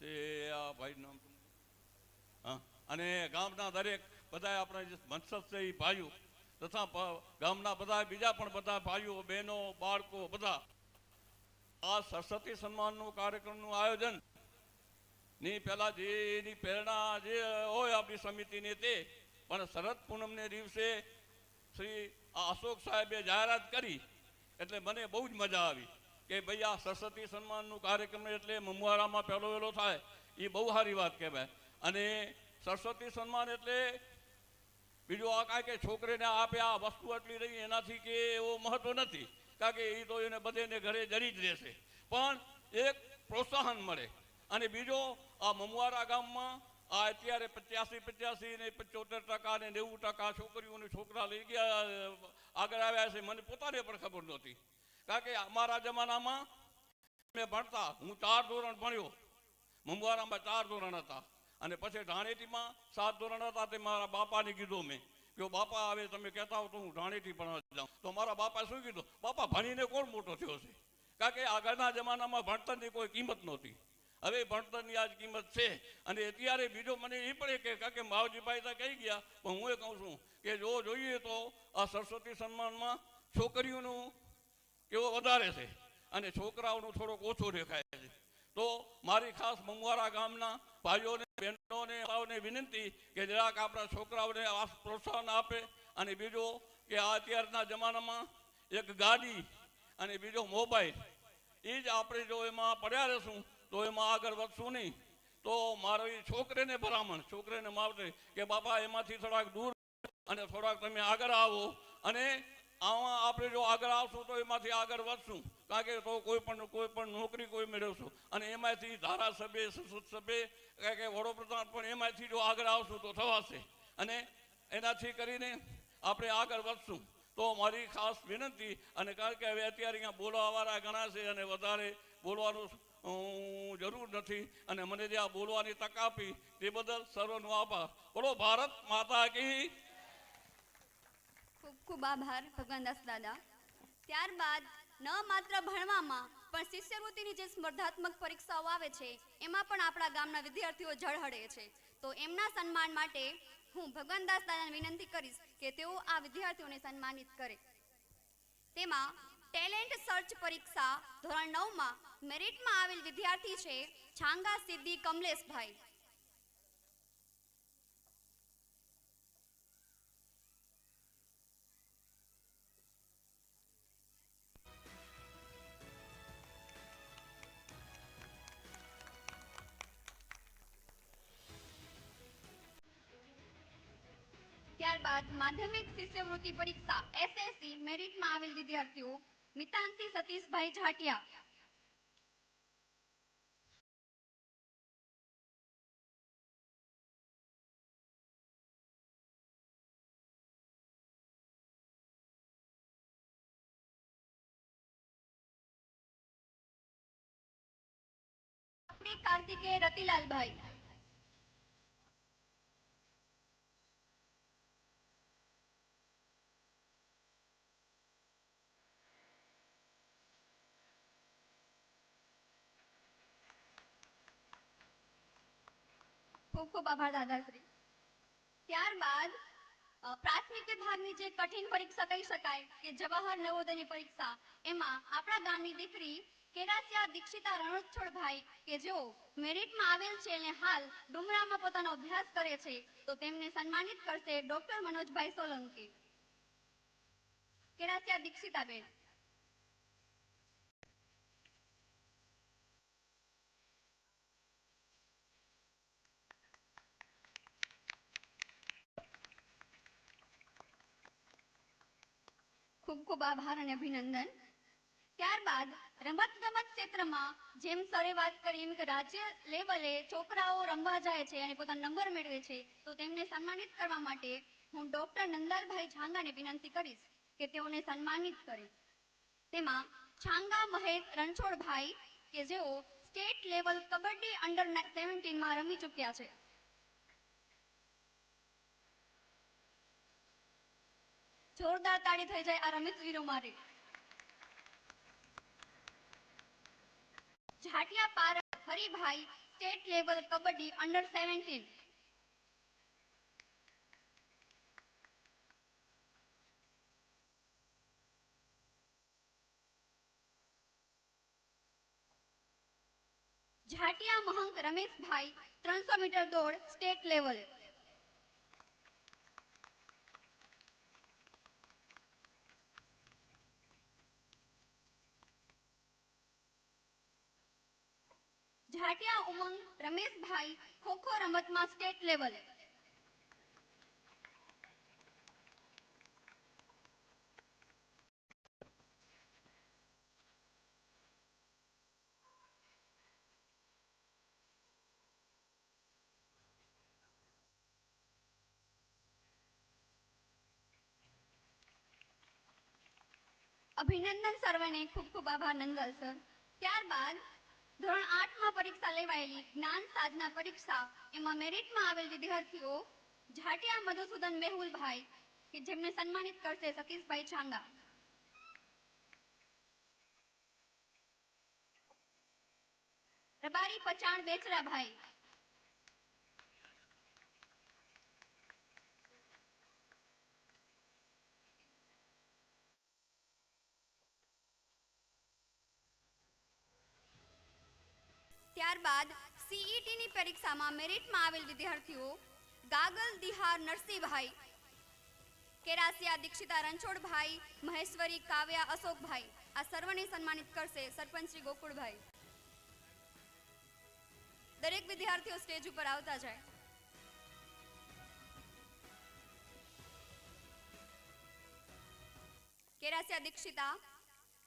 તે આ ભાઈ હા, અને ગામના દરેક બધા આપણા જે વંશજ છે એ ભાઈઓ, તથા ગામના બધા બીજા પણ બધા ભાઈઓ, બહેનો, બાળકો બધા આ સરસ્વતી સન્માનનું કાર્યક્રમનું આયોજન. ની પહેલા જે, એની પ્રેરણા જે હોય આપણી સમિતિની તે, પણ શરદ પૂનમને દિવસે શ્રી અશોક સાહેબે જાહેરાત કરી, એટલે મને બહુ જ મજા આવી. કે ભાઈ આ સરસ્વતી સન્માનનું કાર્યક્રમ એટલે મમવારામાં પહેલો વહેલો થાય એ બહુ સારી વાત કહેવાય. અને સરસ્વતી સન્માન એટલે બીજું આ કાંઈ કે છોકરીને આપે આ વસ્તુ આટલી રહી એનાથી કે એવો મહત્વ નથી, કારણ કે એ તો એને બધેને ઘરે જરી જ રહેશે. પણ એક પ્રોત્સાહન મળે. અને બીજો આ મમવારા ગામમાં આ અત્યારે પચાસી પચાસી ને પંચોતેર ટકા ને નેવું ટકા છોકરીઓને છોકરા લઈ ગયા, આગળ આવ્યા છે, મને પોતાને પણ ખબર નહોતી. કારણ કે અમારા જમાનામાં અમે ભણતા, હું ચાર ધોરણ ભણ્યો. મુંબવારામાં ચાર ધોરણ હતા. અને પછી ધાણેટીમાં સાત ધોરણ હતા તે મારા બાપાને કીધું મેં. કે બાપા આવે તમે કહેતા હો તો હું ધાણેટી ભણવા જાઉં. તો મારા બાપા શું કીધું? બાપા, ભણીને કોણ મોટો થયો છે? કારણ કે આગળના જમાનામાં ભણતરની કોઈ કિંમત નહોતી. હવે ભણતરની આજ કિંમત છે. અને અત્યારે બીજો મને એ પડે કે કારણ કે માવજીભાઈ તો કહી ગયા, પણ હું એ કહું છું કે જો જોઈએ તો આ સરસ્વતી સન્માનમાં છોકરીઓનું વધારે છે અને છોકરાઓનું થોડોક ઓછો દેખાય છે. તો મારી ખાસ મંગવારા ગામના ભાઈઓને, બહેનોને વિનંતી કે જરાક આપણા છોકરાઓને આ પ્રોત્સાહન આપે અને બીજો કે આ અત્યારના જમાનામાં એક ગાડી અને બીજો મોબાઈલ એ જ આપણે જો એમાં પડ્યા રહેશું, તો એમાં આગળ વધશું નહીં. તો મારી છોકરીને ભલામણ, છોકરીને માવતે કે બાપા, એમાંથી થોડાક દૂર અને થોડાક તમે આગળ આવો અને આમાં આપણે જો આગળ આવશું તો એમાંથી આગળ વધશું. કારણ કે તો કોઈ પણ કોઈ પણ નોકરી કોઈ મેળવશું. અને એમાંથી ધારાસભ્ય સંસદ સભ્ય, કારણ કે વડોપ્રધાન પણ એમાંથી જો આગળ આવશું તો થવાશે. અને એનાથી કરીને આપણે આગળ વધશું. તો મારી ખાસ વિનંતી, અને કારણ કે હવે અત્યારે અહીંયા બોલવાવાળા ઘણા છે અને વધારે બોલવાનું જરૂર નથી. અને મને જે આ બોલવાની તક આપી તે બદલ સર્વનો આભાર. બોલો, ભારત માતા કી ખૂબ આભાર ભગવાનદાસ દાદા. ત્યારબાદ, ન માત્ર ભણવામાં, પણ શિષ્યવૃત્તિની જે સ્પર્ધાત્મક પરીક્ષાઓ આવે છે, એમાં પણ આપણા ગામના વિદ્યાર્થીઓ ઝળહળે છે. તો એમના સન્માન માટે હું ભગવાનદાસ દાદાને વિનંતી કરીશ કે તેઓ આ વિદ્યાર્થીઓને સન્માનિત કરે. તેમાં, ટેલેન્ટ સર્ચ પરીક્ષા ધોરણ નવમાં મેરિટમાં આવેલ વિદ્યાર્થી છે છાંગા સિદ્ધિ કમલેશભાઈ. ત્યારબાદ માધ્યમિક શિષ્યવૃત્તિ પરીક્ષા એસએસસી મેરિટમાં આવેલ વિદ્યાર્થીઓ મિતાંશી સતીશભાઈ જાટિયા. કાર્તિકે રતિલાલભાઈ. ખૂબ ખૂબ આભાર, દાદાશ્રી. ત્યારબાદ પ્રાથમિક વિભાગની જે કઠિન પરીક્ષા કહી શકાય કે જવાહર નવોદયની પરીક્ષા, એમાં આપણા ગામની દીકરી કેરાસિયા દીક્ષિતા રણોત્સવભાઈ કે જેઓ મેરિટમાં આવેલ છે અને હાલ ડુમરામાં પોતાનો અભ્યાસ કરે છે, તો તેમને સન્માનિત કરશે ડોક્ટર મનોજભાઈ સોલંકી. કેરાસિયા દીક્ષિતાબેન. ખૂબ ખૂબ આભાર અને અભિનંદન. ત્યારબાદ રમત ગમત ક્ષેત્રમાં જેમ સરે વાત કરી એમ કે રાજ્ય લેવલે છોકરાઓ રમવા જાય છે અને પોતાનો નંબર મેળવે છે, તો તેમને સન્માનિત કરવા માટે હું ડોક્ટર નંદાલભાઈ છાંગાને વિનંતી કરીશ કે તેઓને સન્માનિત કરે. તેમાં છાંગા મહેશ રણછોડભાઈ કે જેઓ સ્ટેટ લેવલ કબડ્ડી અંડર સેવન્ટીનમાં રમી ચૂક્યા છે. જોરદાર તાળી થઈ જાય આ રમતવીરો માટે. Jatiya Parak Haribhai, state level kabaddi under seventeen Jatiya Mahek Rameshbhai, ત્રણસો મીટર દોડ, સ્ટેટ લેવલ. ઝાટિયા ઉમંગ રમેશભાઈ ખોખો રમતમાં સ્ટેટ લેવલ અભિનંદન સર્વને ખૂબ ખૂબ આભાર નંદલ સર ત્યારબાદ ધોરણ આઠમાં પરીક્ષા લેવાયેલી, જ્ઞાન સાધના પરીક્ષા, એમાં મેરિટમાં આવેલ વિદ્યાર્થીઓ જાટિયા મધુસૂદન મેહુલભાઈ, કે જેમને સન્માનિત કરશે સતીશભાઈ છાંગા રબારી પચાણ બેચરાભાઈ ત્યારબાદ CET ની પરીક્ષામાં મેરિટમાં આવેલ વિદ્યાર્થીઓ ગાગલ દિહાર નરસિંહભાઈ, કેરાસિયા દીક્ષિતા રણછોડભાઈ, મહેશ્વરી કાવ્યા અશોકભાઈ. આ સર્વને સન્માનિત કરશે સરપંચ શ્રી ગોકુળભાઈ. દરેક વિદ્યાર્થીઓ સ્ટેજ ઉપર આવતા જાય. કેરાસિયા દીક્ષિતા,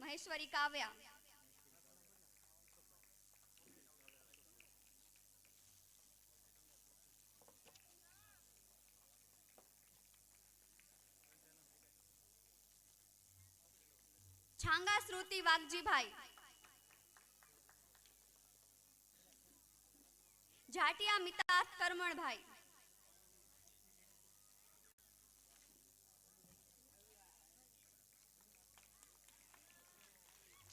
મહેશ્વરી કાવ્યા છાંગા શ્રુતિ વાઘજીભાઈ. જાટિયા મિતાસ કરમણભાઈ.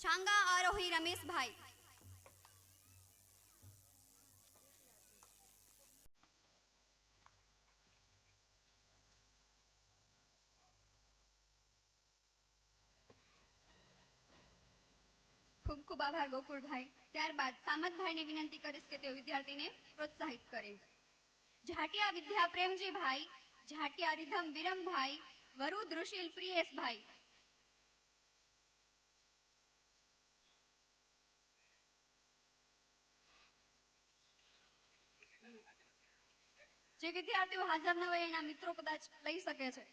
છાંગા આરોહી રમેશભાઈ. ખૂબ ખૂબ આભાર ગોકુળભાઈ. ત્યારબાદ સામતભાઈને વિનંતી કરીશ કે તેઓ વિદ્યાર્થીને પ્રોત્સાહિત કરે. ઝાટિયા વિદ્યા પ્રેમજીભાઈ, ઝાટિયા રિધમ વિરમભાઈ વરુ દૃશીલ પ્રિયેશભાઈ. જે વિદ્યાર્થીઓ હાજર ન હોય એના મિત્રો કદાચ લઈ શકે છે.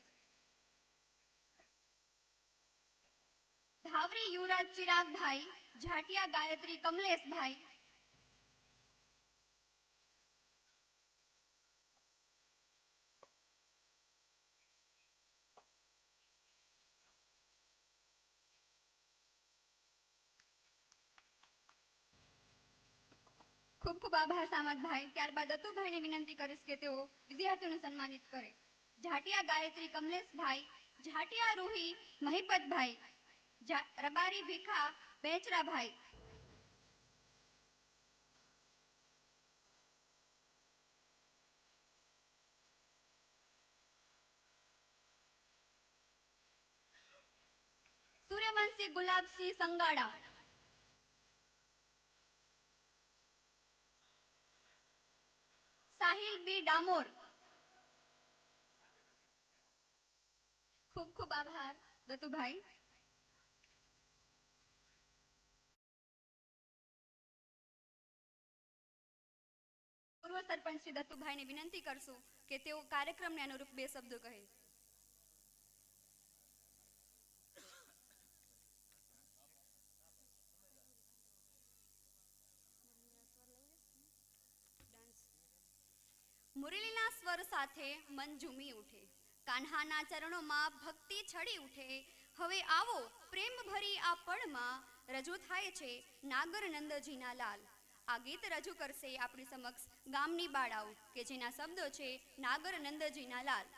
ધાવરી યુવરાજ ચિરાગભાઈ ઝાટિયા ગાયત્રી કમલેશભાઈ ખૂબ ખૂબ આભાર સામતભાઈ ત્યારબાદ અતુભાઈને વિનંતી કરીશ કે તેઓ વિદ્યાર્થીઓને સન્માનિત કરે ઝાટિયા ગાયત્રી કમલેશભાઈ ઝાટિયા રૂહી મહિપતભાઈ જા- રબારી ભીખા બેચરાભાઈ. સૂર્યવંશી ગુલાબસિંહ સંગાડા. સાહિલ બી ડામોર. ખૂબ ખૂબ આભાર દતુભાઈ સરપંચ શ્રી દત્તુભાઈને વિનંતી કરશું કે તેઓ કાર્યક્રમને અનુરૂપ બે શબ્દો કહે. મુરલીના સ્વર સાથે મન ઝૂમી ઉઠે. કાન્હાના ચરણોમાં ભક્તિ છડી ઉઠે. હવે આવો પ્રેમ ભરી આ પળમાં રજૂ થાય છે નાગર નંદજીના લાલ. આ ગીત રજૂ કરશે આપણી સમક્ષ ગામની બાળાઓ, કે જેના શબ્દો છે નાગર નંદજીના લાલ.